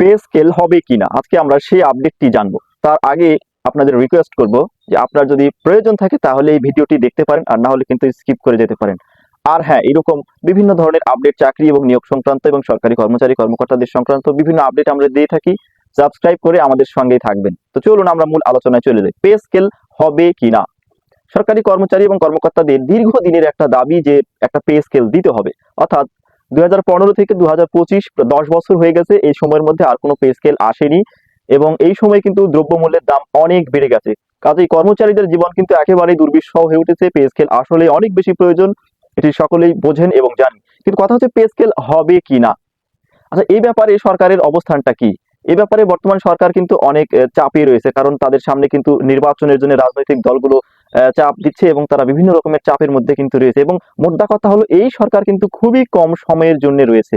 Pay scale হবে কিনা? আজকে আমরা সেই আপডেটটি জানব। তার আগে আপনাদের রিকোয়েস্ট করব যে আপনার যদি প্রয়োজন থাকে তাহলে এই ভিডিওটি দেখতে পারেন, আর না হলে কিন্তু স্কিপ করে যেতে পারেন। আর হ্যাঁ এরকম বিভিন্ন ধরনের আপডেট চাকরি এবং নিয়োগ সংক্রান্ত এবং সরকারি কর্মচারী, কর্মকর্তাদের সংক্রান্ত বিভিন্ন আপডেট আমরা দিয়ে থাকি। সাবস্ক্রাইব করে আমাদের সঙ্গেই থাকবেন। তো চলুন আমরা মূল আলোচনায় চলে যাই। পে স্কেল হবে কিনা? সরকারি কর্মচারী এবং কর্মকর্তাদের দীর্ঘদিনের একটা দাবি যে একটা পে স্কেল দিতে হবে। অর্থাৎ দুই হাজার পনেরো থেকে দু হাজার দশ বছর হয়ে গেছে। এই সময়ের মধ্যে আর কোনো পে স্কেল আসেনি এবং এই সময় কিন্তু দ্রব্যমূল্যের দাম অনেক বেড়ে গেছে। কাজেই কর্মচারীদের জীবন কিন্তু একেবারেই দুর্বিষহ হয়ে উঠেছে। পে স্কেল আসলে অনেক বেশি প্রয়োজন, এটি সকলেই বোঝেন এবং জানেন। কিন্তু কথা হচ্ছে পে স্কেল হবে কি না আচ্ছা এই ব্যাপারে সরকারের অবস্থানটা কি? এই ব্যাপারে বর্তমান সরকার কিন্তু অনেক চাপে রয়েছে, কারণ তাদের সামনে কিন্তু নির্বাচনের জন্য রাজনৈতিক দলগুলো চাপ দিচ্ছে এবং তারা বিভিন্ন রকমের চাপের মধ্যে কিন্তু রয়েছে এবং মোদ্দা কথা হলো এই সরকার কিন্তু খুবই কম সময়ের জন্য রয়েছে।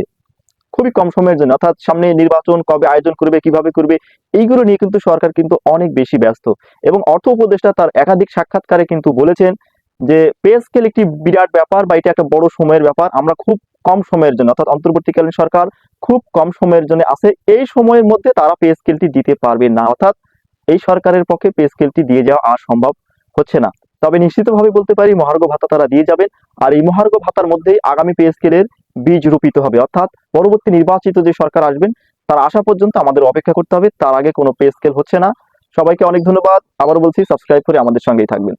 খুবই কম সময়ের জন্য, অর্থাৎ সামনে নির্বাচন কবে আয়োজন করবে, কীভাবে করবে, এইগুলো নিয়ে কিন্তু সরকার কিন্তু অনেক বেশি ব্যস্ত। এবং অর্থ উপদেষ্টা তার একাধিক সাক্ষাৎকারে কিন্তু বলেছেন যে পে স্কেল একটি বিরাট ব্যাপার বা এটা একটা বড় সময়ের ব্যাপার, আমরা খুব কম সময়ের জন্য, অর্থাৎ অন্তর্বর্তীকালীন সরকার খুব কম সময়ের জন্য আছে, এই সময়ের মধ্যে তারা পে স্কেলটি দিতে পারবে না, অর্থাৎ এই সরকারের পক্ষে পে স্কেলটি দিয়ে যাওয়া আর সম্ভব হচ্ছে না। তবে নিশ্চিতভাবে বলতে পারি, মহার্ঘ ভাতা তারা দিয়ে যাবেন, আর এই মহার্ঘ ভাতার মধ্যেই আগামী পে স্কেলের বীজ রোপিত হবে, অর্থাৎ পরবর্তী নির্বাচিত যে সরকার আসবেন, তার আসা পর্যন্ত আমাদের অপেক্ষা করতে হবে, তার আগে কোনো পে স্কেল হচ্ছে না। সবাইকে অনেক ধন্যবাদ, আবারও বলছি সাবস্ক্রাইব করে আমাদের সঙ্গেই থাকবেন।